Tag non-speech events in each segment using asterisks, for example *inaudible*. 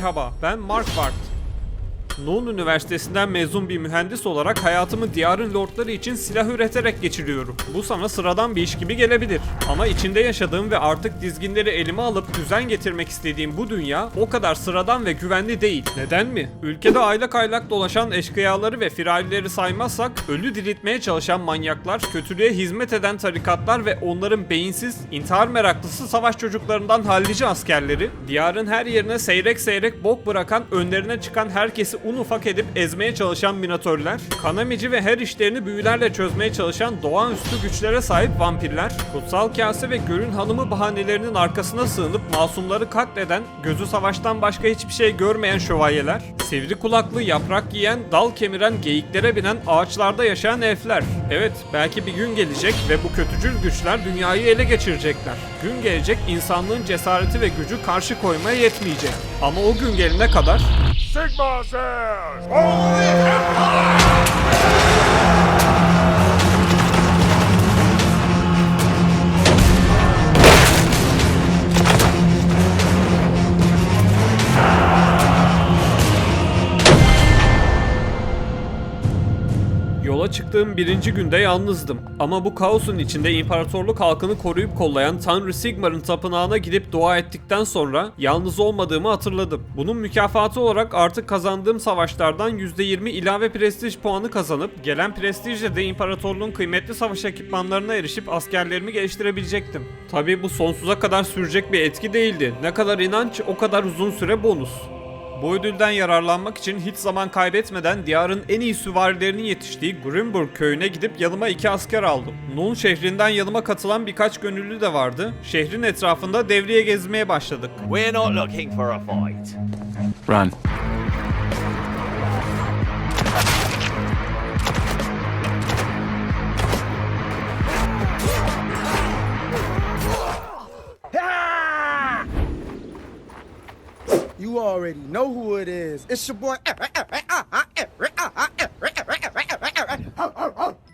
Merhaba, ben Mark Ward. Noon Üniversitesi'nden mezun bir mühendis olarak hayatımı diyarın lordları için silah üreterek geçiriyorum. Bu sana sıradan bir iş gibi gelebilir. Ama içinde yaşadığım ve artık dizginleri elime alıp düzen getirmek istediğim bu dünya o kadar sıradan ve güvenli değil. Neden mi? Ülkede aylak aylak dolaşan eşkıyaları ve firarileri saymazsak ölü diriltmeye çalışan manyaklar, kötülüğe hizmet eden tarikatlar ve onların beyinsiz, intihar meraklısı savaş çocuklarından hallici askerleri, diyarın her yerine seyrek seyrek bok bırakan önlerine çıkan herkesi un ufak edip ezmeye çalışan minatörler, kanamici ve her işlerini büyülerle çözmeye çalışan doğaüstü güçlere sahip vampirler, kutsal kase ve gölün hanımı bahanelerinin arkasına sığınıp masumları katleden, gözü savaştan başka hiçbir şey görmeyen şövalyeler, sivri kulaklı yaprak yiyen, dal kemiren geyiklere binen ağaçlarda yaşayan elfler. Evet, belki bir gün gelecek ve bu kötücül güçler dünyayı ele geçirecekler. Gün gelecek insanlığın cesareti ve gücü karşı koymaya yetmeyecek. Ama o gün gelene kadar Sigma says, Holy Empire! Çıktığım birinci günde yalnızdım. Ama bu kaosun içinde imparatorluk halkını koruyup kollayan Tanrı Sigmar'ın tapınağına gidip dua ettikten sonra yalnız olmadığımı hatırladım. Bunun mükafatı olarak artık kazandığım savaşlardan %20 ilave prestij puanı kazanıp gelen prestijle de imparatorluğun kıymetli savaş ekipmanlarına erişip askerlerimi geliştirebilecektim. Tabii bu sonsuza kadar sürecek bir etki değildi. Ne kadar inanç o kadar uzun süre bonus. Bu ödülden yararlanmak için hiç zaman kaybetmeden diyarın en iyi süvarilerinin yetiştiği Grimburg köyüne gidip yanıma iki asker aldım. Nun şehrinden yanıma katılan birkaç gönüllü de vardı. Şehrin etrafında devriye gezmeye başladık. We're not looking for a fight. Run. You already know who it is. It's your boy.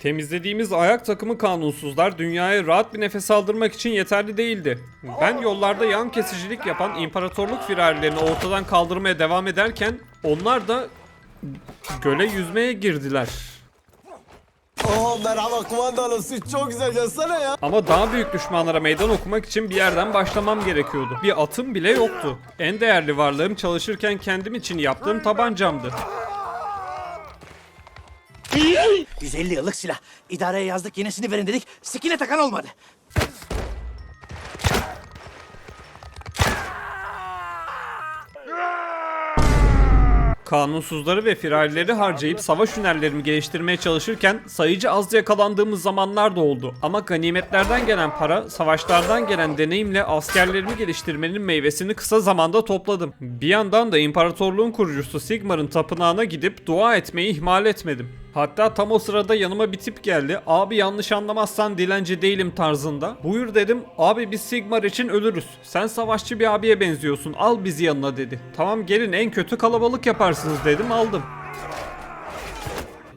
Temizlediğimiz ayak takımı kanunsuzlar dünyaya rahat bir nefes aldırmak için yeterli değildi. Ben yollarda yan kesicilik yapan imparatorluk firarilerini ortadan kaldırmaya devam ederken onlar da göle yüzmeye girdiler. Oh merhaba kumandanım siz çok güzel gelsene ya. Ama daha büyük düşmanlara meydan okumak için bir yerden başlamam gerekiyordu. Bir atım bile yoktu. En değerli varlığım çalışırken kendim için yaptığım tabancamdı. 150 yıllık silah. İdareye yazdık yenisini verin dedik. Sikine takan olmadı. Kanunsuzları ve firarileri harcayıp savaş hünerlerimi geliştirmeye çalışırken sayıcı az yakalandığımız zamanlar da oldu. Ama ganimetlerden gelen para, savaşlardan gelen deneyimle askerlerimi geliştirmenin meyvesini kısa zamanda topladım. Bir yandan da imparatorluğun kurucusu Sigmar'ın tapınağına gidip dua etmeyi ihmal etmedim. Hatta tam o sırada yanıma bir tip geldi. Abi yanlış anlamazsan dilenci değilim tarzında. Buyur dedim. Abi biz Sigmar için ölürüz. Sen savaşçı bir abiye benziyorsun. Al bizi yanına dedi. Tamam gelin en kötü kalabalık yaparsınız dedim aldım.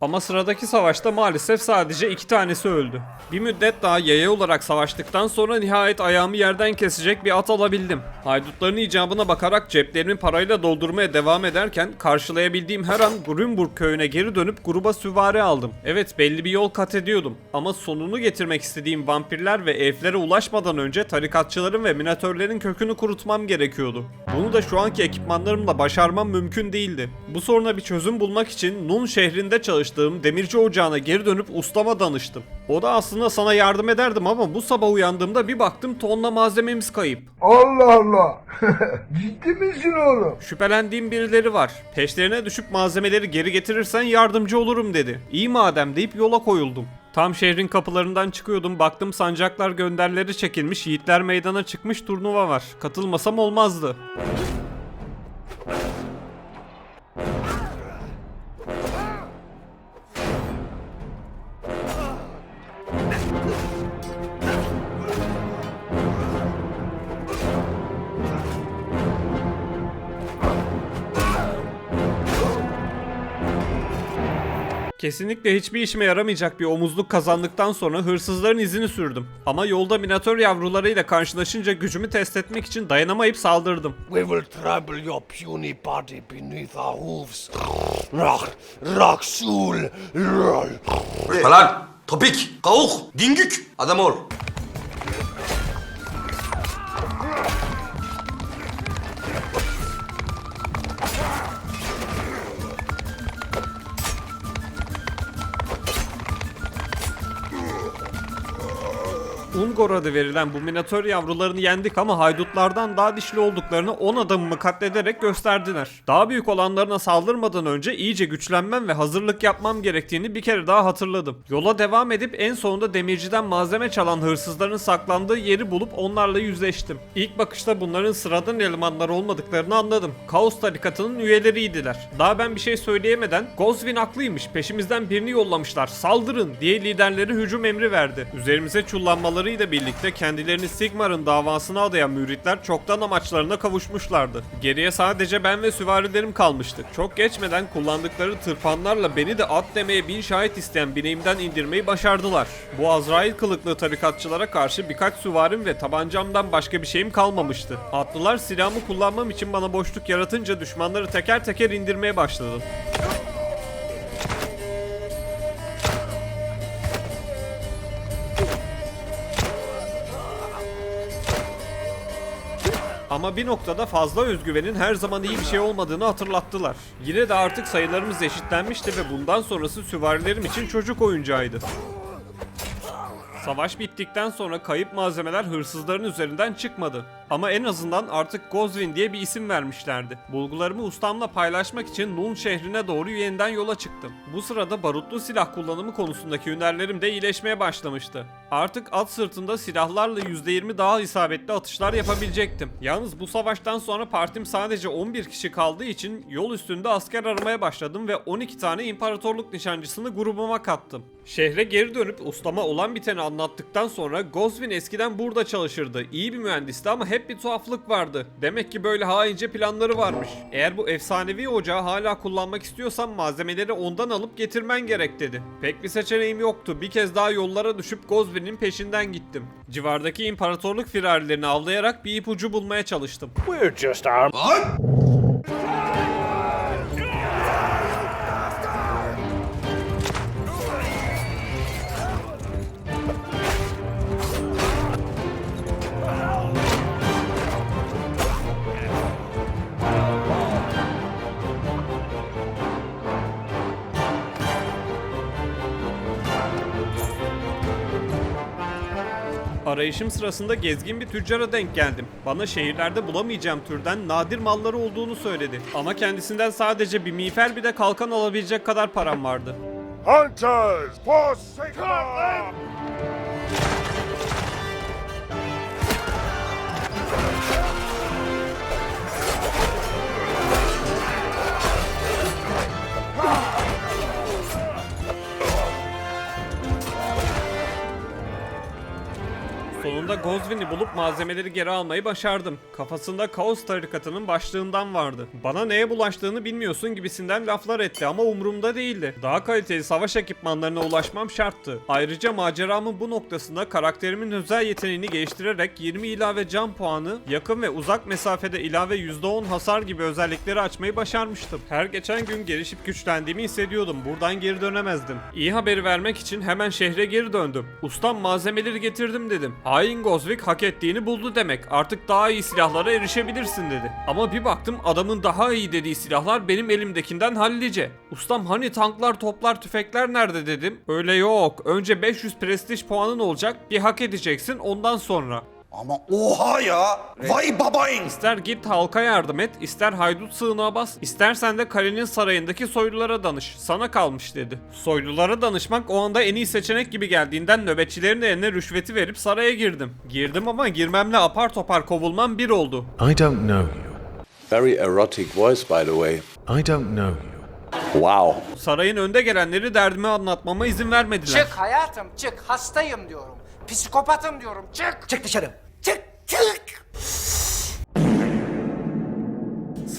Ama sıradaki savaşta maalesef sadece iki tanesi öldü. Bir müddet daha yaya olarak savaştıktan sonra nihayet ayağımı yerden kesecek bir at alabildim. Haydutların icabına bakarak ceplerimi parayla doldurmaya devam ederken karşılayabildiğim her an Grünburg köyüne geri dönüp gruba süvari aldım. Evet belli bir yol kat ediyordum ama sonunu getirmek istediğim vampirler ve elflere ulaşmadan önce tarikatçıların ve minatörlerin kökünü kurutmam gerekiyordu. Bunu da şu anki ekipmanlarımla başarmam mümkün değildi. Bu soruna bir çözüm bulmak için Nun şehrinde çalıştığım demirci ocağına geri dönüp ustama danıştım. O da aslında sana yardım ederdim ama bu sabah uyandığımda bir baktım tonla malzememiz kayıp. Allah Allah! *laughs* Ciddi misin oğlum? Şüphelendiğim birileri var. Peşlerine düşüp malzemeleri geri getirirsen yardımcı olurum dedi. İyi madem deyip yola koyuldum. Tam şehrin kapılarından çıkıyordum baktım sancaklar gönderleri çekilmiş yiğitler meydana çıkmış turnuva var. Katılmasam olmazdı. Kesinlikle hiçbir işime yaramayacak bir omuzluk kazandıktan sonra hırsızların izini sürdüm. Ama yolda minatör yavrularıyla karşılaşınca gücümü test etmek için dayanamayıp saldırdım. We will trample your puny body beneath our hooves. Soul, roll. Falan, topik, kavuk, dingük, adam ol. Ungor adı verilen bu minatör yavrularını yendik ama haydutlardan daha dişli olduklarını 10 adamımı katlederek gösterdiler. Daha büyük olanlarına saldırmadan önce iyice güçlenmem ve hazırlık yapmam gerektiğini bir kere daha hatırladım. Yola devam edip en sonunda demirciden malzeme çalan hırsızların saklandığı yeri bulup onlarla yüzleştim. İlk bakışta bunların sıradan elemanlar olmadıklarını anladım. Kaos tarikatının üyeleriydiler. Daha ben bir şey söyleyemeden Goswin haklıymış peşimizden birini yollamışlar saldırın diye liderleri hücum emri verdi. Üzerimize çullanmalarıyla birlikte kendilerini Sigmar'ın davasına adayan müritler çoktan amaçlarına kavuşmuşlardı. Geriye sadece ben ve süvarilerim kalmıştık. Çok geçmeden kullandıkları tırpanlarla beni de at demeye bin şahit isteyen bineğimden indirmeyi başardılar. Bu Azrail kılıklı tarikatçılara karşı birkaç süvarim ve tabancamdan başka bir şeyim kalmamıştı. Atlılar silahımı kullanmam için bana boşluk yaratınca düşmanları teker teker indirmeye başladım. Ama bir noktada fazla özgüvenin her zaman iyi bir şey olmadığını hatırlattılar. Yine de artık sayılarımız eşitlenmişti ve bundan sonrası süvarilerim için çocuk oyuncağıydı. Savaş bittikten sonra kayıp malzemeler hırsızların üzerinden çıkmadı. Ama en azından artık Goswin diye bir isim vermişlerdi. Bulgularımı ustamla paylaşmak için Nun şehrine doğru yeniden yola çıktım. Bu sırada barutlu silah kullanımı konusundaki hünerlerim de iyileşmeye başlamıştı. Artık at sırtında silahlarla %20 daha isabetli atışlar yapabilecektim. Yalnız bu savaştan sonra partim sadece 11 kişi kaldığı için yol üstünde asker aramaya başladım ve 12 tane imparatorluk nişancısını grubuma kattım. Şehre geri dönüp ustama olan biteni anlattıktan sonra Goswin eskiden burada çalışırdı. İyi bir mühendisti ama hep bir tuhaflık vardı. Demek ki böyle haince planları varmış. Eğer bu efsanevi ocağı hala kullanmak istiyorsan malzemeleri ondan alıp getirmen gerek dedi. Pek bir seçeneğim yoktu. Bir kez daha yollara düşüp Goswin'in peşinden gittim. Civardaki imparatorluk firarilerini avlayarak bir ipucu bulmaya çalıştım. We're just armed. Arayışım sırasında gezgin bir tüccara denk geldim. Bana şehirlerde bulamayacağım türden nadir malları olduğunu söyledi. Ama kendisinden sadece bir miğfer bir de kalkan alabilecek kadar param vardı. Hunters for Sonunda Goswin'i bulup malzemeleri geri almayı başardım. Kafasında Kaos tarikatının başlığından vardı. Bana neye bulaştığını bilmiyorsun gibisinden laflar etti ama umurumda değildi. Daha kaliteli savaş ekipmanlarına ulaşmam şarttı. Ayrıca maceramın bu noktasında karakterimin özel yeteneğini geliştirerek 20 ilave can puanı, yakın ve uzak mesafede ilave %10 hasar gibi özellikleri açmayı başarmıştım. Her geçen gün gelişip güçlendiğimi hissediyordum. Buradan geri dönemezdim. İyi haberi vermek için hemen şehre geri döndüm. Ustam malzemeleri getirdim dedim. Hain Goswick hak ettiğini buldu demek. Artık daha iyi silahlara erişebilirsin dedi. Ama bir baktım adamın daha iyi dediği silahlar benim elimdekinden hallice. Ustam hani tanklar, toplar, tüfekler nerede dedim. Öyle yok. Önce 500 prestij puanın olacak. Bir hak edeceksin ondan sonra. Ama oha ya! Vay babayın! İster git halka yardım et, ister haydut sığınağa bas, istersen de kalenin sarayındaki soylulara danış. Sana kalmış dedi. Soylulara danışmak o anda en iyi seçenek gibi geldiğinden nöbetçilerin eline rüşveti verip saraya girdim. Girdim ama girmemle apar topar kovulmam bir oldu. I don't know you. Very erotic voice, by the way. I don't know you. Wow. Sarayın önde gelenleri derdimi anlatmama izin vermediler. Çık hayatım çık hastayım diyorum. Psikopatım diyorum çık. Çık dışarı. Çık çık.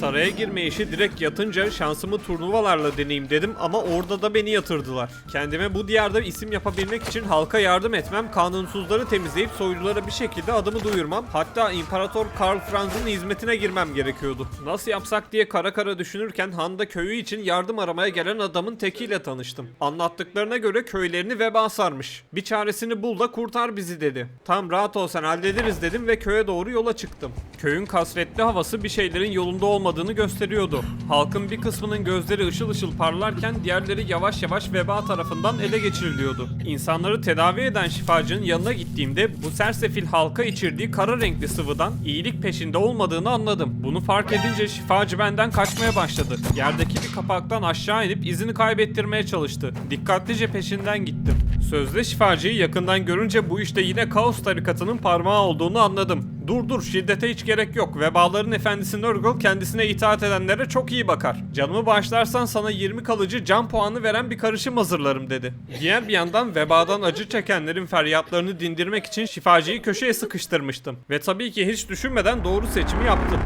Saraya girme işi direkt yatınca şansımı turnuvalarla deneyeyim dedim ama orada da beni yatırdılar. Kendime bu diyarda isim yapabilmek için halka yardım etmem, kanunsuzları temizleyip soylulara bir şekilde adımı duyurmam, hatta İmparator Karl Franz'ın hizmetine girmem gerekiyordu. Nasıl yapsak diye kara kara düşünürken Han'da köyü için yardım aramaya gelen adamın tekiyle tanıştım. Anlattıklarına göre köylerini veba sarmış. Bir çaresini bul da kurtar bizi dedi. Tam rahat ol sen hallederiz dedim ve köye doğru yola çıktım. Köyün kasvetli havası bir şeylerin yolunda olmadığını gösteriyordu. Halkın bir kısmının gözleri ışıl ışıl parlarken diğerleri yavaş yavaş veba tarafından ele geçiriliyordu. İnsanları tedavi eden şifacının yanına gittiğimde bu sersefil halka içirdiği kara renkli sıvıdan iyilik peşinde olmadığını anladım. Bunu fark edince şifacı benden kaçmaya başladı. Yerdeki bir kapaktan aşağı inip izini kaybettirmeye çalıştı. Dikkatlice peşinden gittim. Sözde şifacıyı yakından görünce bu işte yine kaos tarikatının parmağı olduğunu anladım. Dur dur şiddete hiç gerek yok. Vebaların efendisi Nurgle kendisine itaat edenlere çok iyi bakar. Canımı bağışlarsan sana 20 kalıcı can puanı veren bir karışım hazırlarım dedi. Diğer bir yandan vebadan acı çekenlerin feryatlarını dindirmek için şifacıyı köşeye sıkıştırmıştım. Ve tabii ki hiç düşünmeden doğru seçimi yaptım.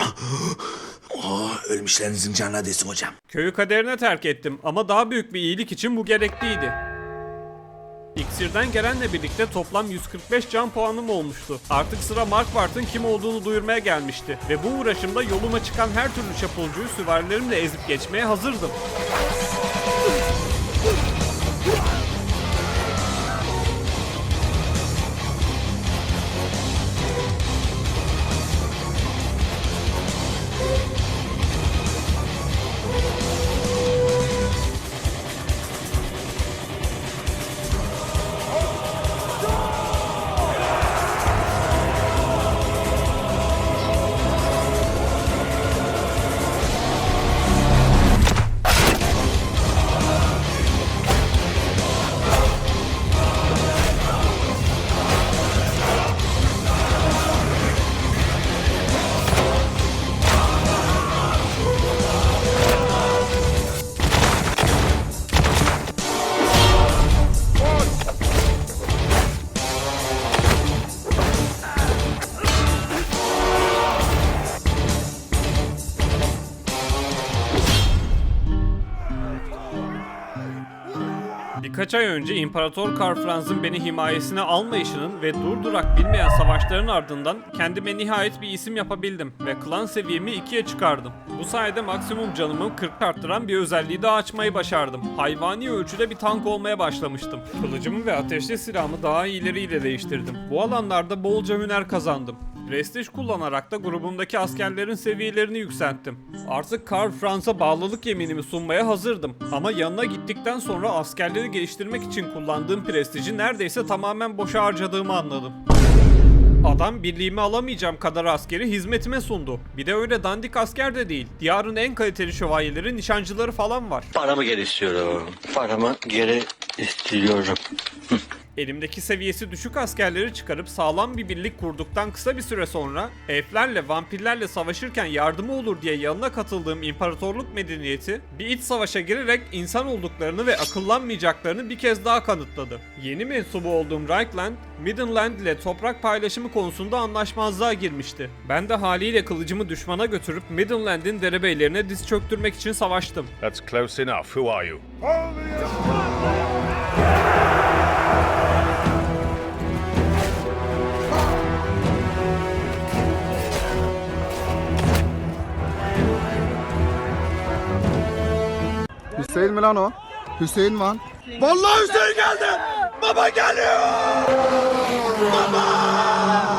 *laughs* Ölmüşlerinizin canına desin hocam. Köyü kaderine terk ettim ama daha büyük bir iyilik için bu gerekliydi. İksirden gelenle birlikte toplam 145 can puanım olmuştu. Artık sıra Markvart'ın kim olduğunu duyurmaya gelmişti. Ve bu uğraşımda yoluma çıkan her türlü çapulcuyu süvarilerimle ezip geçmeye hazırdım. Birkaç ay önce İmparator Karl Franz'ın beni himayesine almayışının ve durdurak bilmeyen savaşların ardından kendime nihayet bir isim yapabildim ve klan seviyemi ikiye çıkardım. Bu sayede maksimum canımı 40 arttıran bir özelliği daha açmayı başardım. Hayvani ölçüde bir tank olmaya başlamıştım. Kılıcımı ve ateşli silahımı daha iyileriyle değiştirdim. Bu alanlarda bolca hüner kazandım. Prestij kullanarak da grubumdaki askerlerin seviyelerini yükselttim. Artık Karl Franz'a bağlılık yeminimi sunmaya hazırdım. Ama yanına gittikten sonra askerleri geliştirmek için kullandığım prestiji neredeyse tamamen boşa harcadığımı anladım. Adam birliğimi alamayacağım kadar askeri hizmetime sundu. Bir de öyle dandik asker de değil. Diyarın en kaliteli şövalyeleri, nişancıları falan var. Paramı geri istiyorum. Paramı geri istiyorum. Elimdeki seviyesi düşük askerleri çıkarıp sağlam bir birlik kurduktan kısa bir süre sonra elflerle vampirlerle savaşırken yardımı olur diye yanına katıldığım imparatorluk medeniyeti bir iç savaşa girerek insan olduklarını ve akıllanmayacaklarını bir kez daha kanıtladı. Yeni mensubu olduğum Reichland, Middenland ile toprak paylaşımı konusunda anlaşmazlığa girmişti. Ben de haliyle kılıcımı düşmana götürüp Middenland'in derebeylerine diz çöktürmek için savaştım. That's close enough. Who are you? Hüseyin mi lan o? Hüseyin lan. Vallahi Hüseyin geldi. Baba geliyor. Middleland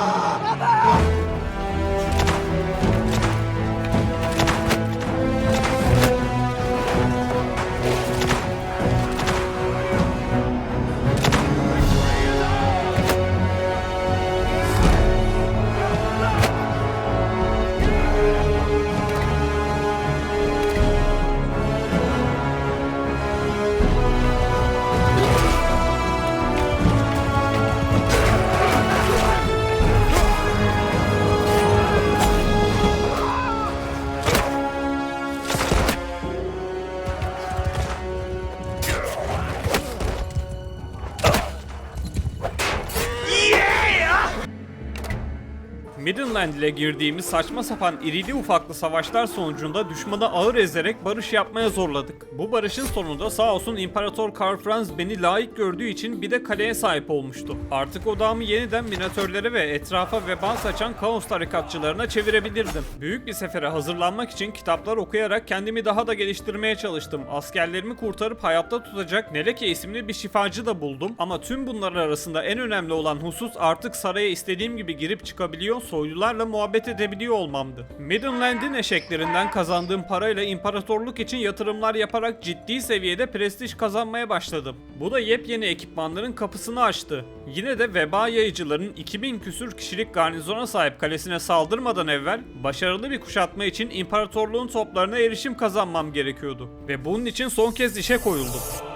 ile girdiğimiz saçma sapan irili ufaklı savaşlar sonucunda düşmanı ağır ezerek barış yapmaya zorladık. Bu barışın sonunda sağ olsun İmparator Karl Franz beni layık gördüğü için bir de kaleye sahip olmuştu. Artık odağımı yeniden minatörlere ve etrafa veba saçan kaos tarikatçılarına çevirebilirdim. Büyük bir sefere hazırlanmak için kitaplar okuyarak kendimi daha da geliştirmeye çalıştım. Askerlerimi kurtarıp hayatta tutacak Neleke isimli bir şifacı da buldum. Ama tüm bunlar arasında en önemli olan husus artık saraya istediğim gibi girip çıkabiliyor, soylularla muhabbet edebiliyor olmamdı. Midland'in eşeklerinden kazandığım parayla imparatorluk için yatırımlar yaparak ciddi seviyede prestij kazanmaya başladım. Bu da yepyeni ekipmanların kapısını açtı. Yine de veba yayıcıların 2000 küsür kişilik garnizona sahip kalesine saldırmadan evvel başarılı bir kuşatma için imparatorluğun toplarına erişim kazanmam gerekiyordu. Ve bunun için son kez işe koyuldum.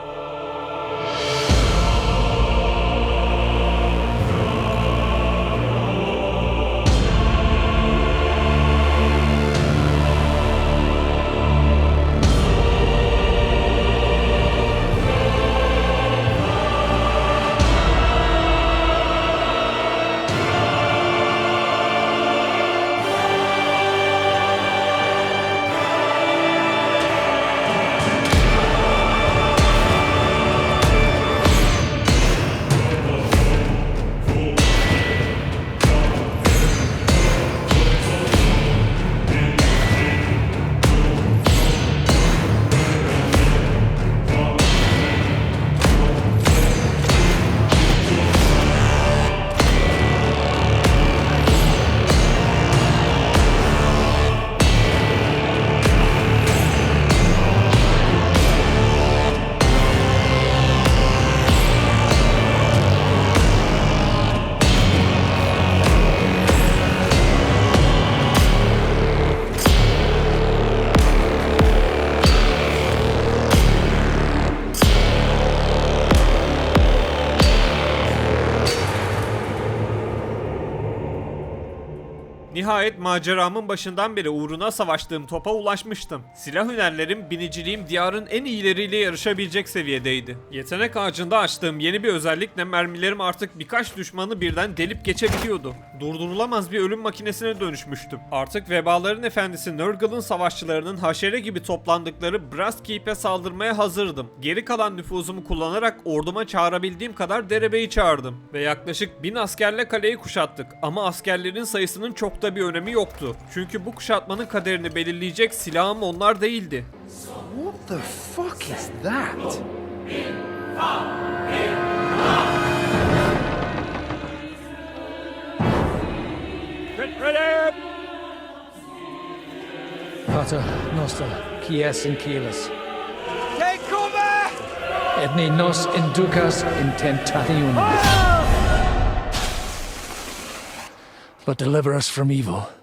Nihayet maceramın başından beri uğruna savaştığım topa ulaşmıştım. Silah hünerlerim, biniciliğim diyarın en iyileriyle yarışabilecek seviyedeydi. Yetenek ağacında açtığım yeni bir özellikle mermilerim artık birkaç düşmanı birden delip geçebiliyordu. Durdurulamaz bir ölüm makinesine dönüşmüştüm. Artık vebaların efendisi Nurgle'ın savaşçılarının haşere gibi toplandıkları Brass Keep'e saldırmaya hazırdım. Geri kalan nüfuzumu kullanarak orduma çağırabildiğim kadar derebeyi çağırdım. Ve yaklaşık bin askerle kaleyi kuşattık. Ama askerlerin sayısının çok da bir önemi yoktu. Çünkü bu kuşatmanın kaderini belirleyecek silahım onlar değildi. What the fuck is that? Pater noster, qui es in caelis. Take cover! Et ne nos inducas in tentationem. But deliver us from evil.